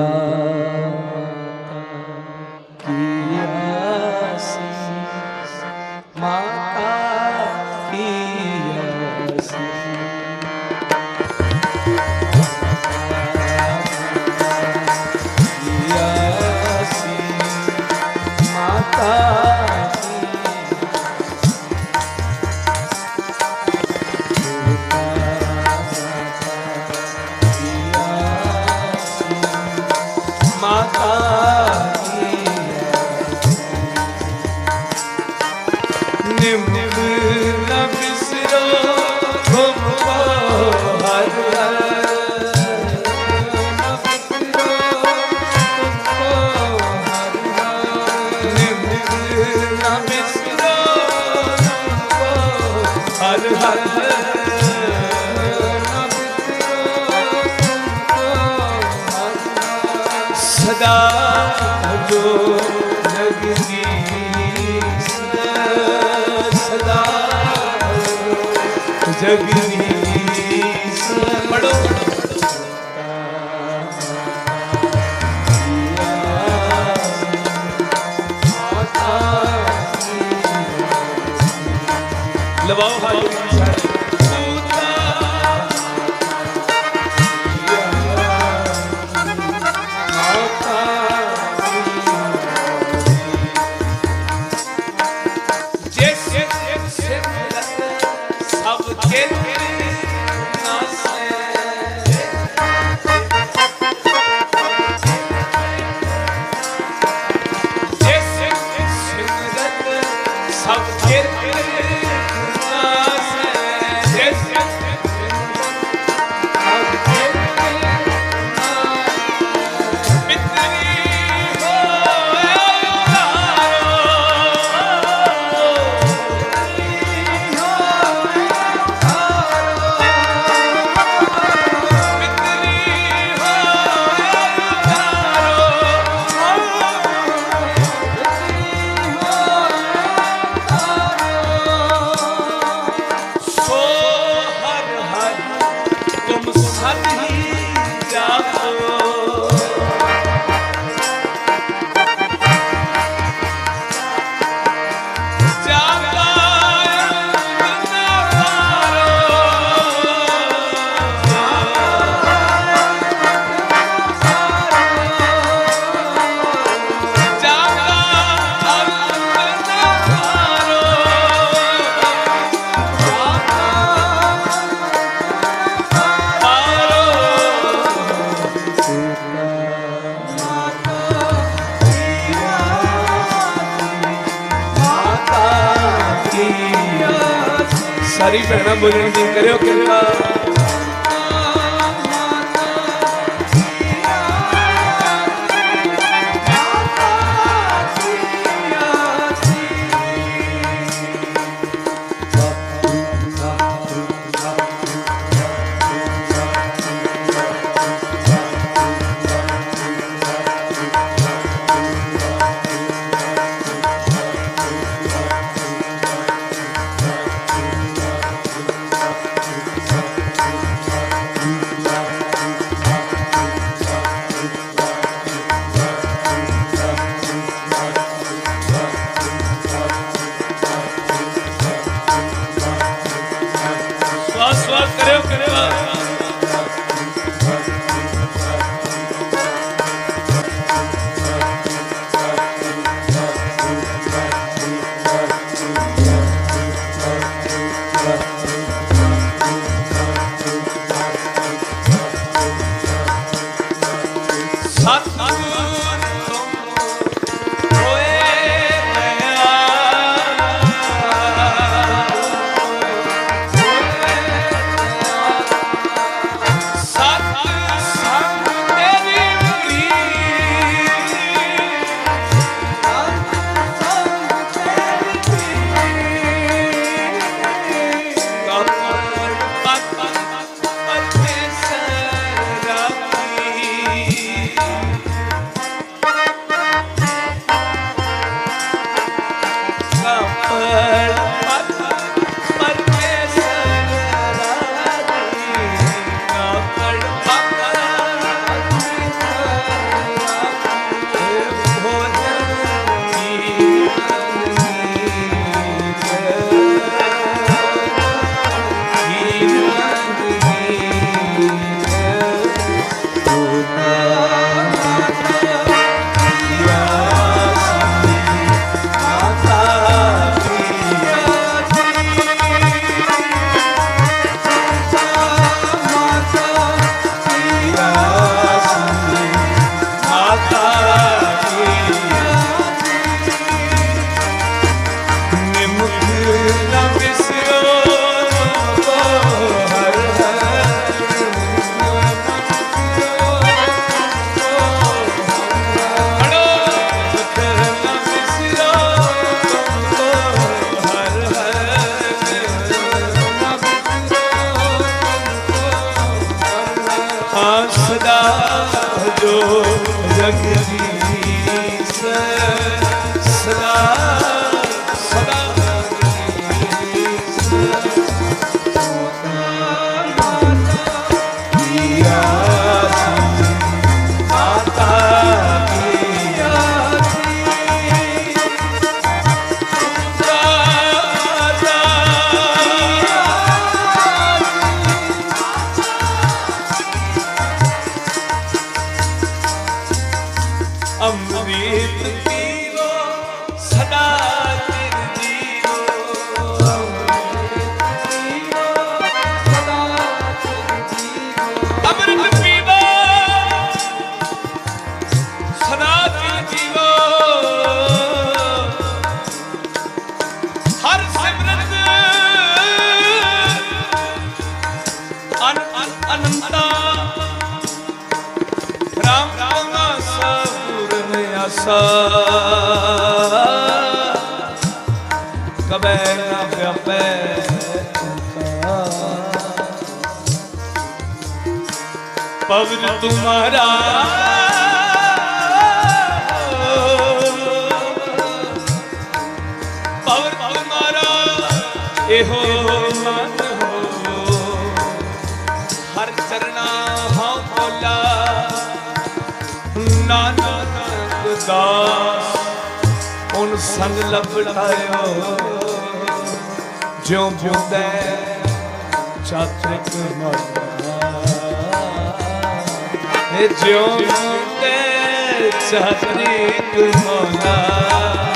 감사합니다. ਸਦਾ ਜੋ ਜਗਦੀ ਸਦਾ ਜਗਦੀ ਪੜੋ ਲਵਾਓ Bonitinho, carioca. ਕਬੈ ਨਾ ਵਿਆਪੈ। ਪਵਨ ਤੁਮਾਰਾ ਪਵਨ ਤੁਮਾਰਾ ਇਹੋ ਨਾਨਕ ਦਾਸ ਉਨ ਸੰਗ ਲਪਟਾਇਓ ਜਿਉ ਜਿਉਂਦੇ ਚਾਤ੍ਰਿਕ ਮਰਨਾ ਇਹ ਜਿਉ ਜਿਉਂਦੇ ਚਾਤ੍ਰਿਕ ਮੌਲਾ।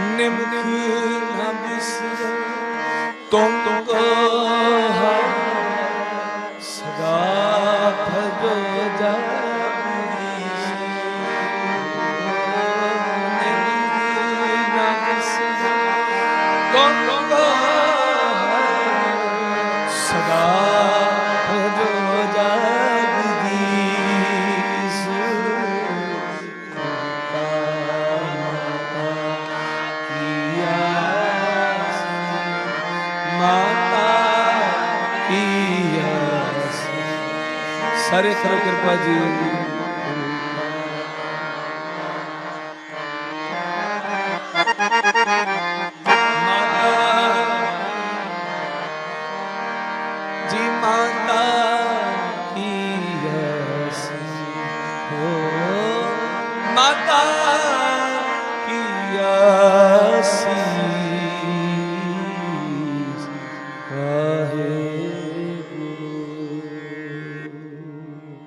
ਨਿਮਕ ਨਾ ਬਿਸਰੋ ਤੁਮ ਕਹਾ ਸਾਰੇ ਕਰੋ ਕਿਰਪਾ ਜੀ।